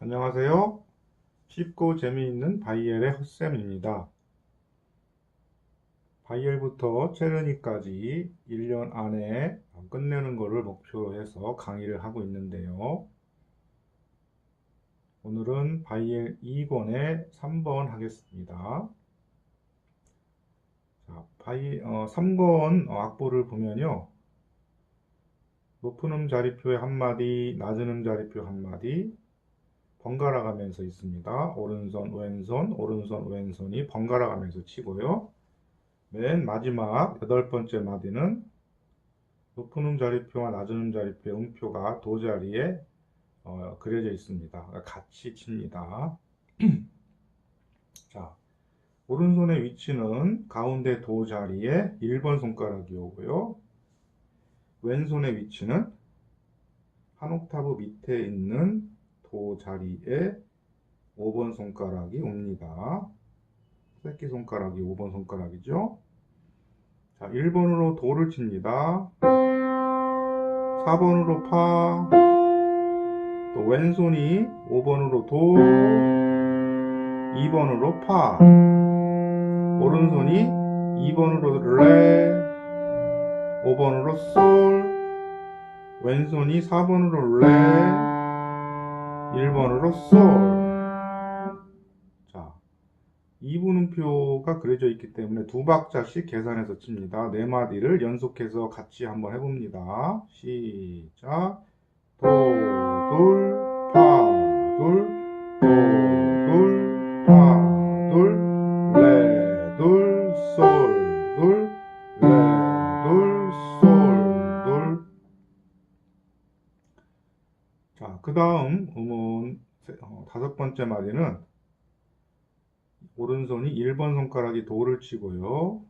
안녕하세요. 쉽고 재미있는 바이엘의 헛쌤입니다. 바이엘부터 체르니까지 1년 안에 끝내는 것을 목표로 해서 강의를 하고 있는데요. 오늘은 바이엘 2권의 3번 하겠습니다. 자, 바이, 어, 3권 악보를 보면요. 높은 음 자리표의 한마디, 낮은 음 자리표 한마디, 번갈아 가면서 있습니다. 오른손, 왼손, 오른손, 왼손이 번갈아 가면서 치고요. 맨 마지막 여덟 번째 마디는 높은 음 자리표와 낮은 음 자리표의 음표가 도 자리에 어, 그려져 있습니다. 같이 칩니다. 자, 오른손의 위치는 가운데 도 자리에 1번 손가락이 오고요. 왼손의 위치는 한 옥타브 밑에 있는 도 자리에 5번 손가락이 옵니다. 새끼 손가락이 5번 손가락이죠. 자, 1번으로 도를 칩니다. 4번으로 파. 또 왼손이 5번으로 도. 2번으로 파. 오른손이 2번으로 레. 5번으로 솔. 왼손이 4번으로 레. 1번으로 솔. 자, 2분음표가 그려져 있기 때문에 두 박자씩 계산해서 칩니다. 네 마디를 연속해서 같이 한번 해봅니다. 시작. 도, 둘, 파, 둘, 도, 둘, 파, 둘, 레, 둘, 솔, 둘, 레, 둘, 솔, 둘. 자, 그 다음 세- 어, 다섯 번째 마디는 오른손이 1번 손가락이 도를 치고요.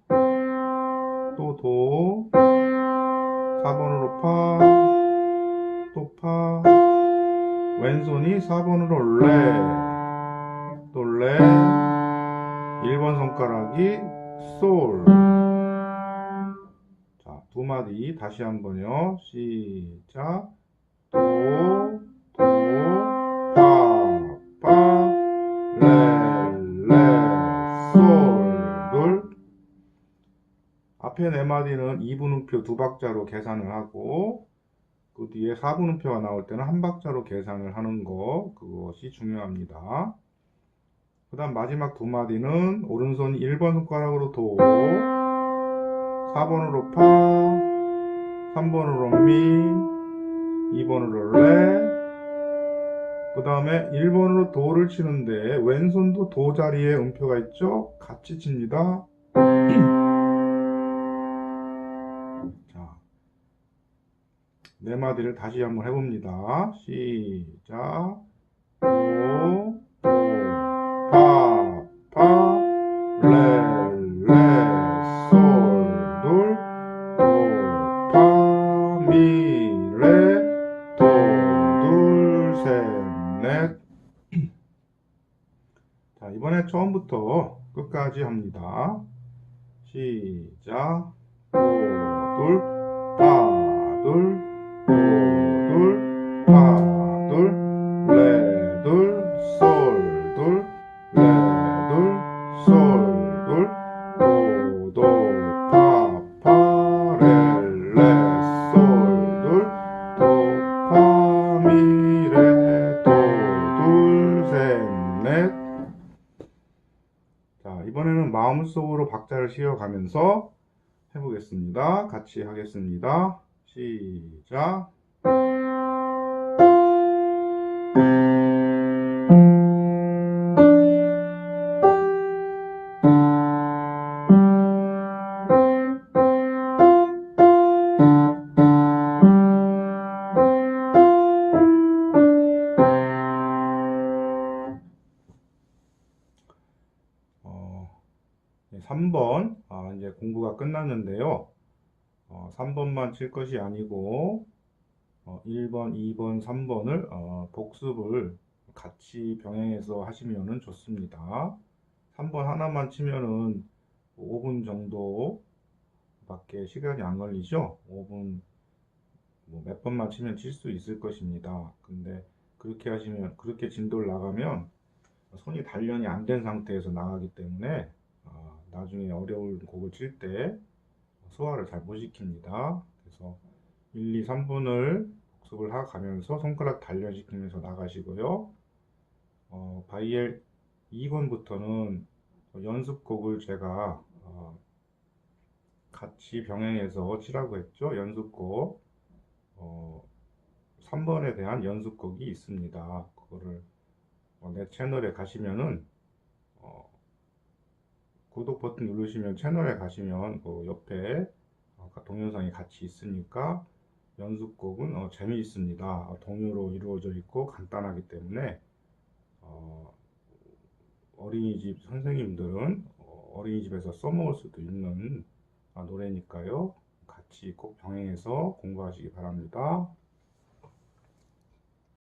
또 도, 4번으로 파, 또 파, 왼손이 4번으로 레, 또 레, 1번 손가락이 솔. 자, 두 마디 다시 한번요. 시작. 도, 도, 앞에 네 마디는 2분음표 두 박자로 계산을 하고, 그 뒤에 4분음표가 나올 때는 한 박자로 계산을 하는 거, 그것이 중요합니다. 그 다음 마지막 두 마디는 오른손 1번 손가락으로 도, 4번으로 파, 3번으로 미, 2번으로 레, 그 다음에 1번으로 도를 치는데 왼손도 도 자리에 음표가 있죠? 같이 칩니다. 네 마디를 다시 한번 해봅니다. 시작. 도, 도, 파, 파, 레, 레, 솔, 둘, 도, 파, 미, 레, 도, 둘, 셋, 넷. 자, 이번에 처음부터 끝까지 합니다. 시작. 도, 둘, 파, 둘, 속으로 박자를 씌워가면서 해보겠습니다. 같이 하겠습니다. 시작. 3번, 아, 이제 공부가 끝났는데요. 어, 3번만 칠 것이 아니고, 어, 1번, 2번, 3번을 어, 복습을 같이 병행해서 하시면 좋습니다. 3번 하나만 치면은 5분 정도 밖에 시간이 안 걸리죠? 5분, 뭐 몇 번만 치면 칠 수 있을 것입니다. 근데 그렇게 하시면 그렇게 진도를 나가면 손이 단련이 안 된 상태에서 나가기 때문에 아, 나중에 어려운 곡을 칠 때 소화를 잘 못 시킵니다. 그래서 1, 2, 3분을 복습을 하 가면서 손가락 단련시키면서 나가시고요. 어, 바이엘 2권부터는 연습곡을 제가 어, 같이 병행해서 치라고 했죠. 연습곡. 어, 3번에 대한 연습곡이 있습니다. 그거를 어, 내 채널에 가시면은 어, 구독 버튼 누르시면 채널에 가시면 그 옆에 어, 동영상이 같이 있으니까 연습곡은 어, 재미있습니다. 어, 동요로 이루어져 있고 간단하기 때문에 어, 어린이집 선생님들은 어, 어린이집에서 써먹을 수도 있는 아, 노래니까요. 같이 꼭 병행해서 공부하시기 바랍니다.